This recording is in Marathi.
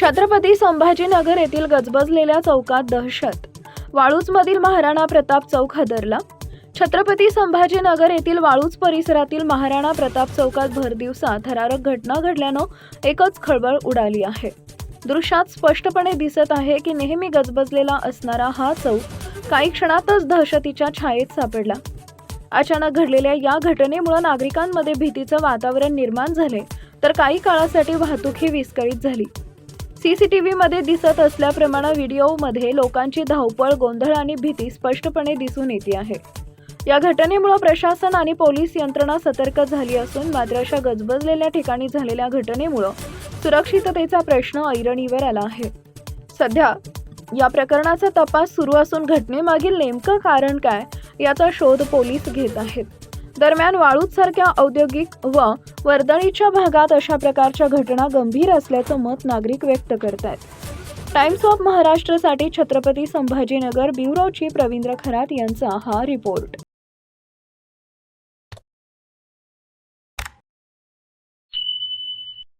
छत्रपती संभाजीनगर येथील गजबजलेल्या चौकात दहशत. वाळूजमधील महाराणा प्रताप चौक हादरला. छत्रपती संभाजीनगर येथील वाळूज परिसरातील महाराणा प्रताप चौकात भरदिवसा थरारक घटना घडल्यानं एकच खळबळ उडाली आहे. दृश्यात स्पष्टपणे दिसत आहे की नेहमी गजबजलेला असणारा हा चौक काही क्षणातच दहशतीच्या छायेत सापडला. अचानक घडलेल्या या घटनेमुळे नागरिकांमध्ये भीतीचं वातावरण निर्माण झाले तर काही काळासाठी वाहतूक ही विस्कळीत झाली. सीसीटीव्हीमध्ये दिसत असल्याप्रमाणे व्हिडिओमध्ये लोकांची धावपळ गोंधळ आणि भीती स्पष्टपणे दिसून येते आहे. या घटनेमुळे प्रशासन आणि पोलीस यंत्रणा सतर्क झाली असून मात्र अशा गजबजलेल्या ठिकाणी झालेल्या घटनेमुळं सुरक्षिततेचा प्रश्न ऐरणीवर आला आहे. सध्या या प्रकरणाचा तपास सुरू असून घटनेमागील नेमकं कारण काय याचा शोध पोलीस घेत आहेत. दरम्यान वाळूजसारख्या औद्योगिक व वर्दळीच्या भागात अशा प्रकारच्या घटना गंभीर असल्याचं मत नागरिक व्यक्त करत आहेत टाइम्स ऑफ महाराष्ट्रसाठी छत्रपती संभाजीनगर ब्युरोची प्रवींद्र खरात यांचा हा रिपोर्ट.